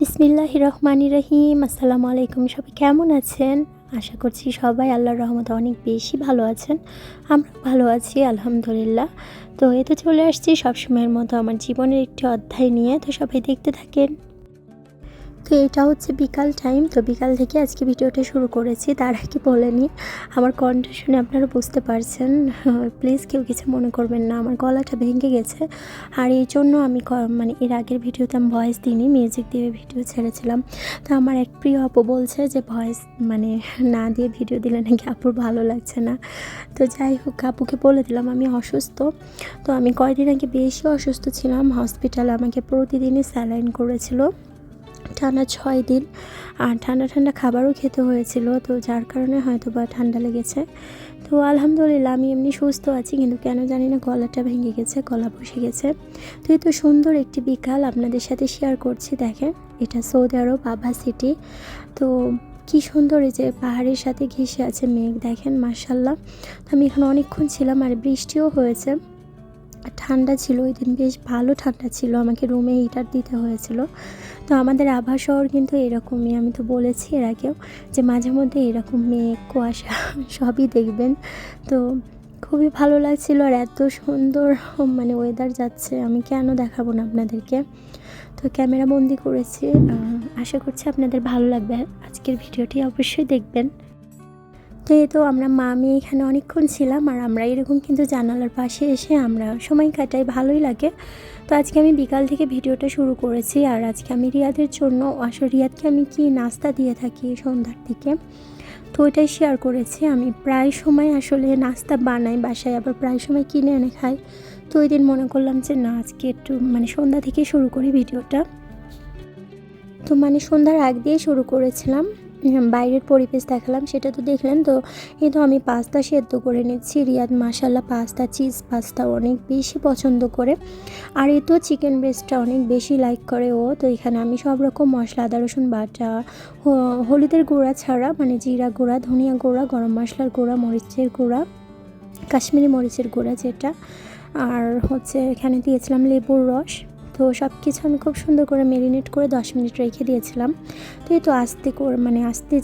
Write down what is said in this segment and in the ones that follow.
বিসমিল্লাহ রহমান রহিম আসসালামু আলাইকুম। সবাই কেমন আছেন? আশা করছি সবাই আল্লাহর রহমতে অনেক বেশি ভালো আছেন। আমরা ভালো আছি, আলহামদুলিল্লাহ। তো এতে চলে আসছি সবসময়ের মতো আমার জীবনের একটি অধ্যায় নিয়ে। তো সবাই দেখতে থাকেন। তো এটা হচ্ছে বিকাল টাইম তো বিকাল থেকে আজকে ভিডিওটা শুরু করেছি। তার আগে বলে নিই আমার কণ্ঠ শুনে আপনারা বুঝতে পারছেন প্লিজ কেউ কিছু মনে করবেন না, আমার গলাটা ভেঙে গেছে। আর এই জন্য আমি মানে এর আগের ভিডিওতে আমি ভয়েস দিইনি মিউজিক দিয়ে ভিডিও ছেড়েছিলাম। তো আমার এক প্রিয় আপু বলছে যে ভয়েস মানে না দিয়ে ভিডিও দিলে নাকি আপুর ভালো লাগছে না। তো যাই হোক, আপুকে বলে দিলাম, আমি অসুস্থ। তো আমি কয়দিন আগে বেশি অসুস্থ ছিলাম হসপিটালে আমাকে প্রতিদিনই স্যালাইন করেছিল। টানা ছয় দিন। আর ঠান্ডা ঠান্ডা খাবারও খেতে হয়েছিল, তো যার কারণে হয়তো বা ঠান্ডা লেগেছে। তো আলহামদুলিল্লাহ, আমি এমনি সুস্থ আছি, কিন্তু কেন জানি না গলাটা ভেঙে গেছে, গলা বসে গেছে। তো এই তো সুন্দর একটি বিকাল আপনাদের সাথে শেয়ার করছি, দেখেন, এটা সৌদি আরব আভা সিটি তো কি সুন্দর এই যে পাহাড়ের সাথে ঘেঁষে আছে মেঘ, দেখেন মার্শাল্লাহ তো আমি এখানে অনেকক্ষণ ছিলাম আর বৃষ্টিও হয়েছে। আর ঠান্ডা ছিল, ওই দিন বেশ ভালো ঠান্ডা ছিল, আমাকে রুমে হিটার দিতে হয়েছিল। তো আমাদের আভা শহর কিন্তু এরকমই, আমি তো বলেছি এর আগেও যে মাঝে মধ্যে এরকম মেঘ, কুয়াশা সবই দেখবেন। তো খুবই ভালো লাগছিল আর এত সুন্দর মানে ওয়েদার যাচ্ছে, আমি কেন দেখাবো না আপনাদেরকে? তো ক্যামেরা বন্দি করেছি আশা করছি আপনাদের ভালো লাগবে। আজকের ভিডিওটি অবশ্যই দেখবেন। তো এই তো আমরা মা মেয়ে এখানে অনেকক্ষণ ছিলাম আর আমরা এরকম কিন্তু জানালার পাশে এসে আমরা সময় কাটাই, ভালোই লাগে। তো আজকে আমি বিকাল থেকে ভিডিওটা শুরু করেছি আর আজকে আমি রিয়াদের জন্য, আসলে রিয়াদকে আমি কি নাস্তা দিয়ে থাকি সন্ধ্যার দিকে, তো ওইটাই শেয়ার করেছি। আমি প্রায় সময় আসলে নাস্তা বানাই বাসায়, আবার প্রায় সময় কিনে এনে খাই। তো ওই দিন মনে করলাম যে না, আজকে একটু মানে সন্ধ্যা থেকে শুরু করি ভিডিওটা। তো মানে সন্ধ্যার আগ দিয়ে শুরু করেছিলাম। বাইরের পরিবেশ দেখালাম, সেটা তো দেখলেন তো। এই তো আমি পাস্তা সেদ্ধ করে নিচ্ছি, রিয়াদ মাসাল্লা পাস্তা, চিজ পাস্তা অনেক বেশি পছন্দ করে। আর এ তো চিকেন ব্রেস্টটা অনেক বেশি লাইক করে ও। তো এখানে আমি সব রকম মশলা, আদা, রসুন বাটা হলুদের গুঁড়া ছাড়া মানে জিরা গুঁড়া, ধনিয়া গুঁড়া, গরম মশলার গুঁড়া, মরিচের গুঁড়া, কাশ্মীরি মরিচের গুঁড়া যেটা। আর হচ্ছে এখানে দিয়েছিলাম লেবুর রস। তো সব কিছু আমি খুব সুন্দর করে মেরিনেট করে দশ মিনিট রেখে দিয়েছিলাম। তো এই তো আস্তে করে মানে আস্তে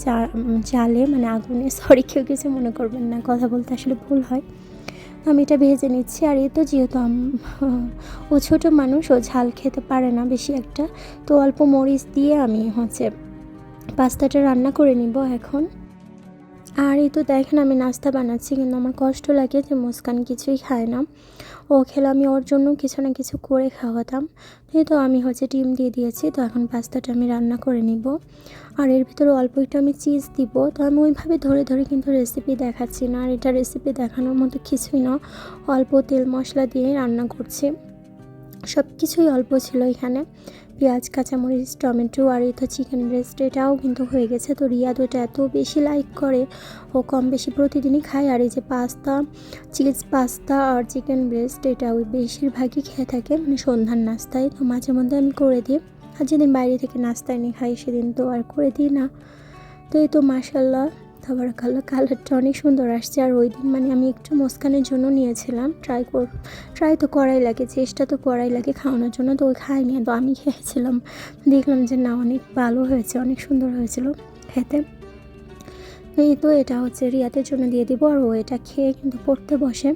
জালে মানে আগুনে সরি কেউ কিছু মনে করবেন না, কথা বলতে আসলে ভুল হয়। আমি এটা ভেজে নিচ্ছি, আর এই তো যেহেতু ও ছোটো মানুষ, ও ঝাল খেতে পারে না বেশি একটা। তো অল্প মরিচ দিয়ে আমি হচ্ছে পাস্তাটা রান্না করে নিব এখন। আর এই তো দেখেন আমি নাস্তা বানাচ্ছি, কিন্তু আমার কষ্ট লাগে যে মুস্কান কিছুই খায় না। ও খেলে আমি ওর জন্য কিছু না কিছু করে খাওয়াতাম। তো আমি হচ্ছে ডিম দিয়ে দিয়েছি, তো এখন পাস্তাটা আমি রান্না করে নিব। আর এর ভিতরে অল্প একটু আমি চিজ দিব, তো আমি ওইভাবে ধরে ধরে কিন্তু রেসিপি দেখাচ্ছি না। আর এটা রেসিপি দেখানোর মতো কিছুই না, অল্প তেল মশলা দিয়ে রান্না করছি। সব কিছুই অল্প ছিল এখানে। পেঁয়াজ, কাঁচামরিচ, টমেটো আর এই তো চিকেন ব্রেস্ট এটাও কিন্তু হয়ে গেছে। তো রিয়াদ ওটা এত বেশি লাইক করে, ও কম বেশি প্রতিদিনই খায়। আর এই যে পাস্তা চিজ পাস্তা আর চিকেন ব্রেস্ট এটা ওই বেশিরভাগই খেয়ে থাকে মানে সন্ধ্যার নাস্তায়। তো মাঝে মধ্যে আমি করে দিই। আর যেদিন বাইরে থেকে নাস্তা এনে খাই, সেদিন তো আর করে দিই না। তো এই তো মাসাল্লাহ তারপর কালার কালারটা অনেক সুন্দর আসছে। আর ওই দিন মানে আমি একটু মুস্কানের জন্য নিয়েছিলাম। ট্রাই কর ট্রাই তো করাই লাগে, চেষ্টা তো করাই লাগে খাওয়ানোর জন্য। তো ওই খাইনি, তো আমি খেয়েছিলাম। দেখলাম যে না, অনেক ভালো হয়েছে, অনেক সুন্দর হয়েছিল খেতে। এই তো এটা হচ্ছে রিয়াতের জন্য দিয়ে দিব। আর ও এটা খেয়ে কিন্তু পড়তে বসে।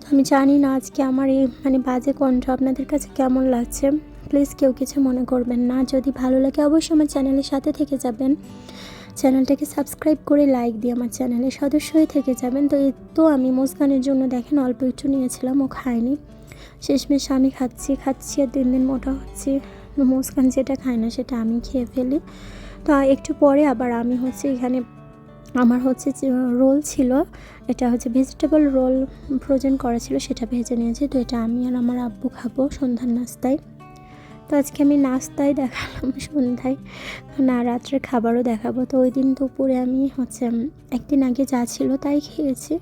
তো আমি জানি না আজকে আমার এই মানে বাজে কণ্ঠ আপনাদের কাছে কেমন লাগছে। প্লিজ কেউ কিছু মনে করবেন না। যদি ভালো লাগে, অবশ্যই আমার চ্যানেলের সাথে থেকে যাবেন। চ্যানেলটাকে সাবস্ক্রাইব করে লাইক দিয়ে আমার চ্যানেলে সদস্য হয়ে থেকে যাবেন। তো এই তো আমি মুস্কানের জন্য দেখেন অল্প একটু নিয়েছিলাম, ও খায়নি। শেষমেশ আমি খাচ্ছি খাচ্ছি আর দিন দিন মোটা হচ্ছি। মুস্কান যেটা খায় না সেটা আমি খেয়ে ফেলি। তো একটু পরে আবার আমি হচ্ছে এখানে আমার হচ্ছে রোল ছিল, এটা হচ্ছে ভেজিটেবল রোল ফ্রোজেন করা ছিল, সেটা ভেজে নিয়েছি। তো এটা আমি আর আমার আব্বু খাব সন্ধ্যার নাস্তায়। তো আজকে আমি নাস্তায় দেখালাম সন্ধ্যায়। না রাত্রে খাবারও দেখাবো। তো ওই দিন দুপুরে আমি হচ্ছে একদিন আগে যা ছিল তাই খেয়েছি।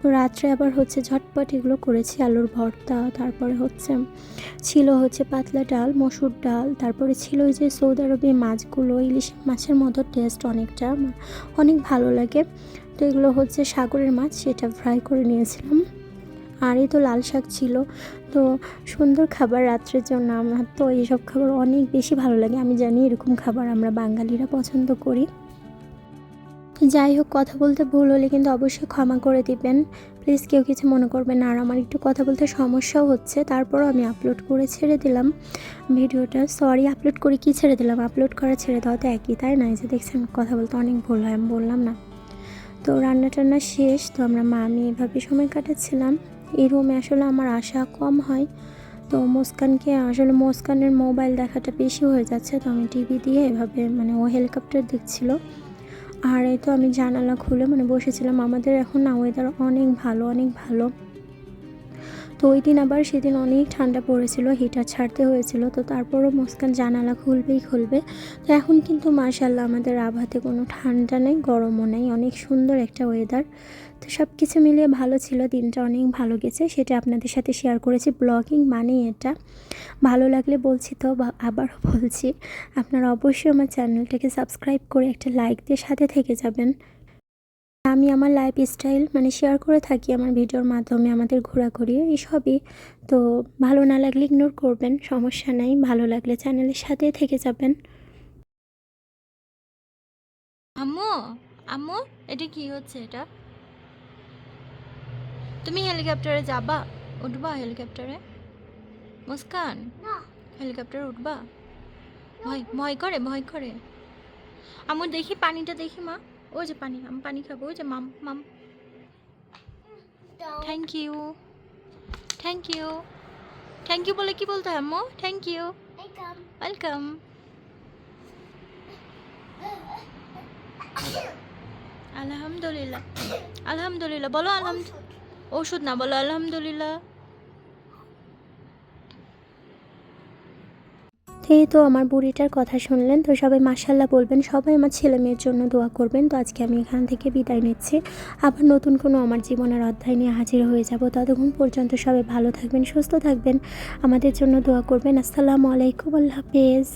তো রাত্রে আবার হচ্ছে ঝটপট এগুলো করেছি, আলুর ভর্তা, তারপরে হচ্ছে ছিল হচ্ছে পাতলা ডাল, মসুর ডাল, তারপরে ছিল ওই যে সৌদি আরবে মাছগুলো, ইলিশ মাছের মতো টেস্ট অনেকটা অনেক ভালো লাগে। তো এগুলো হচ্ছে সাগরের মাছ, সেটা ফ্রাই করে নিয়েছিলাম। আর এই তো লাল শাক ছিল। তো সুন্দর খাবার রাত্রের জন্য আমার তো এইসব খাবার অনেক বেশি ভালো লাগে। আমি জানি এরকম খাবার আমরা বাঙালিরা পছন্দ করি। যাই হোক, কথা বলতে ভুল হলে কিন্তু অবশ্যই ক্ষমা করে দিবেন। প্লিজ কেউ কিছু মনে করবেন না। আর আমার একটু কথা বলতে সমস্যাও হচ্ছে। তারপরও আমি আপলোড করে ছেড়ে দিলাম ভিডিওটা। সরি, আপলোড করে কি ছেড়ে দিলাম? আপলোড করা ছেড়ে দেওয়া তো একই, তাই না? যে দেখছেন, কথা বলতে অনেক ভুল হয়, আমি বললাম না। তো রান্না টান্না শেষ। তো আমরা মা আমি এভাবে সময় কাটাচ্ছিলাম। এই রুমে আসলে আমার আশা কম হয়। তো মুস্কানকে আসলে মুস্কানের মোবাইল দেখাটা বেশি হয়ে যাচ্ছে। তো আমি টিভি দিয়ে এভাবে মানে ও হেলিকপ্টার দেখছিল। আর এই তো আমি জানালা খুলে মানে বসেছিলাম। আমাদের এখন না ওয়েদার অনেক ভালো অনেক ভালো। তো ওই দিন আবার সেদিন অনেক ঠান্ডা পড়েছিল হিটার ছাড়তে হয়েছিল। তো তারপরও মুস্কান জানালা খুলবেই খুলবে। তো এখন কিন্তু মাশাল্লাহ আমাদের আবহাতে কোনো ঠান্ডা নেই, গরমও নেই। অনেক সুন্দর একটা ওয়েদার তো সব কিছু মিলিয়ে ভালো ছিল, দিনটা অনেক ভালো গেছে, সেটা আপনাদের সাথে শেয়ার করেছি। ব্লগিং মানে এটা। ভালো লাগলে বলছি তো আবারও বলছি, আপনারা অবশ্যই আমার চ্যানেলটাকে সাবস্ক্রাইব করে একটা লাইক দিয়ে সাথে থেকে যাবেন। আমি আমার লাইফ স্টাইল মানে শেয়ার করে থাকি আমার ভিডিওর মাধ্যমে, আমাদের ঘোরাঘুরি, এইসবই। তো ভালো না লাগলে ইগনোর করবেন, সমস্যা নাই, ভালো লাগলে চ্যানেলের সাথে থেকে যাবেন। আম্মু আম্মু, এটা কি হচ্ছে এটা? তুমি হেলিকপ্টারে যাবা? উঠবা হেলিকপ্টারে? মুস্কান হেলিকপ্টারে উঠবা? ভয় ভয় করে ভয় করে। আম্মু দেখি পানিটা দেখি মা। ওই যে পানি আমি পানি খাব। ওই যে মাম মাম। Thank you thank you thank you বলে কি বলতে হয় আম্মু থ্যাংক ইউ ওয়েলকাম আলহামদুলিল্লাহ। আলহামদুলিল্লাহ। বলো আলহামদ ওষুধ না বলো, আলহামদুলিল্লাহ। এই তো আমার বুড়িটার কথা শুনলেন, তো সবাই মাসাল্লাহ বলবেন, সবাই আমার ছেলে মেয়ের জন্য দোয়া করবেন। তো আজকে আমি এখান থেকে বিদায় নিচ্ছি। আবার নতুন কোনো আমার জীবনের অধ্যায় নিয়ে হাজির হয়ে যাব। ততক্ষণ পর্যন্ত সবাই ভালো থাকবেন, সুস্থ থাকবেন। আমাদের জন্য দোয়া করবেন। আসসালামু আলাইকুম, আল্লাহ হাফেজ।